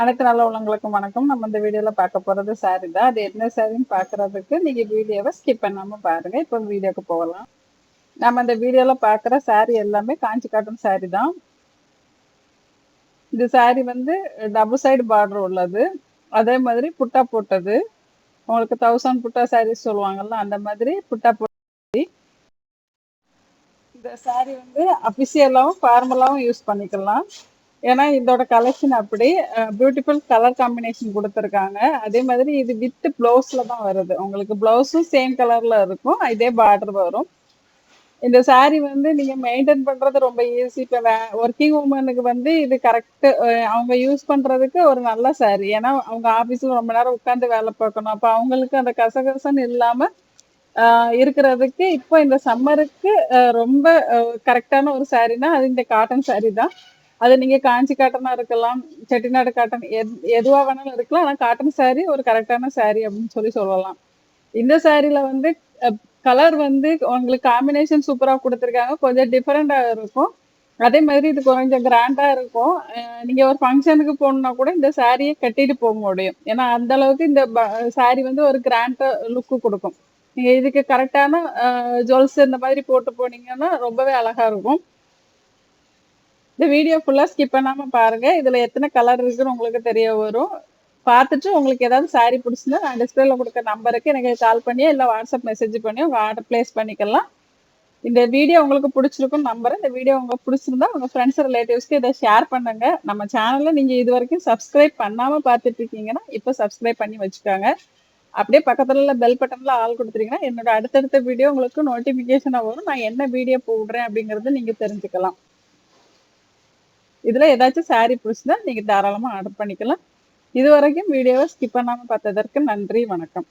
அனைத்து நல்ல உள்ளங்களுக்கும் வணக்கம். நம்ம இந்த வீடியோல பார்க்க போறது சாரி தான். அது என்ன சாரின்னு பார்க்கறதுக்கு நீங்க வீடியோவை ஸ்கிப் பண்ணாம பாருங்க. இப்போ வீடியோக்கு போகலாம். நம்ம இந்த வீடியோல பார்க்குற சாரி எல்லாமே காஞ்சி காட்டன் சாரி தான். இந்த சாரி வந்து டபுள் சைடு பார்டர் உள்ளது. அதே மாதிரி புட்டா போட்டது. உங்களுக்கு தௌசண்ட் புட்டா சாரீஸ் சொல்லுவாங்கல்ல அந்த மாதிரி புட்டா போட்டி இந்த சாரி வந்து அஃபிஷியலாகவும் ஃபார்மலாகவும் யூஸ் பண்ணிக்கலாம். ஏன்னா இதோட கலெக்ஷன் அப்படி பியூட்டிஃபுல் கலர் காம்பினேஷன் கொடுத்துருக்காங்க. அதே மாதிரி இது வித் பிளவுஸ்ல தான் வருது. உங்களுக்கு பிளவுஸும் சேம் கலர்ல இருக்கும். இதே பார்டர் வரும். இந்த சாரி வந்து நீங்க மெயின்டைன் பண்றது ரொம்ப ஈஸி இப்போ வே ஒர்க்கிங் உமனுக்கு வந்து இது கரெக்ட் அவங்க யூஸ் பண்றதுக்கு ஒரு நல்ல சாரி ஏன்னா அவங்க ஆஃபீஸில் ரொம்ப நேரம் உட்காந்து வேலை பார்க்கணும். அப்போ அவங்களுக்கு அந்த கசகசன்னு இல்லாம இருக்கிறதுக்கு இப்போ இந்த சம்மருக்கு ரொம்ப கரெக்டான ஒரு சாரினா அது இந்த காட்டன் சாரி தான். அது நீங்க காஞ்சி காட்டனா இருக்கலாம் செட்டிநாடு காட்டன் எதுவா வேணாலும் இருக்கலாம் ஆனா காட்டன் சாரி ஒரு கரெக்டான சாரி அப்படின்னு சொல்லி சொல்லலாம். இந்த சாரில வந்து கலர் வந்து உங்களுக்கு காம்பினேஷன் சூப்பரா கொடுத்துருக்காங்க. கொஞ்சம் டிஃபரெண்டா இருக்கும். அதே மாதிரி இது கொஞ்சம் கிராண்டா இருக்கும். நீங்க ஒரு ஃபங்க்ஷனுக்கு போகணும்னா கூட இந்த சாரியை கட்டிட்டு போக முடியும். ஏன்னா அந்த அளவுக்கு இந்த சாரி வந்து ஒரு கிராண்டா லுக்கு கொடுக்கும். நீங்க இதுக்கு கரெக்டான ஜுவல்ஸ் இந்த மாதிரி போட்டு போனீங்கன்னா ரொம்பவே அழகா இருக்கும். இந்த வீடியோ ஃபுல்லாக ஸ்கிப் பண்ணாமல் பாருங்கள் இதில் எத்தனை கலர் இருக்குன்னு உங்களுக்கு தெரிய வரும். பார்த்துட்டு உங்களுக்கு ஏதாவது சாரி பிடிச்சிருந்தா நான் டிஸ்பிளேல கொடுக்க நம்பருக்கு எனக்கு கால் பண்ணியோ இல்லை வாட்ஸ்அப் மெசேஜ் பண்ணி உங்கள் ஆர்டர் பிளேஸ் பண்ணிக்கலாம். இந்த வீடியோ உங்களுக்கு பிடிச்சிருக்கும் நம்புறேன். இந்த வீடியோ உங்களுக்கு பிடிச்சிருந்தா உங்கள் ஃப்ரெண்ட்ஸ் ரிலேட்டிவ்ஸ்க்கு இதை ஷேர் பண்ணுங்க. நம்ம சேனலில் நீங்கள் இது வரைக்கும் சப்ஸ்கிரைப் பண்ணாமல் பார்த்துட்டு இருக்கீங்கன்னா இப்போ சப்ஸ்கிரைப் பண்ணி வச்சுக்கோங்க. அப்படியே பக்கத்துல உள்ள பெல் பட்டன்ல ஆள் கொடுத்துருங்கன்னா என்னோட அடுத்தடுத்த வீடியோ உங்களுக்கு நோட்டிபிகேஷனாக வரும். நான் என்ன வீடியோ போடுறேன் அப்படிங்கறது நீங்க தெரிஞ்சுக்கலாம். இதுல ஏதாச்சும் சாரி பிடிச்சிருந்தா நீங்க தாராளமா ஆர்டர் பண்ணிக்கலாம். இது வரைக்கும் வீடியோவை ஸ்கிப் பண்ணாம பார்த்ததற்கு நன்றி வணக்கம்.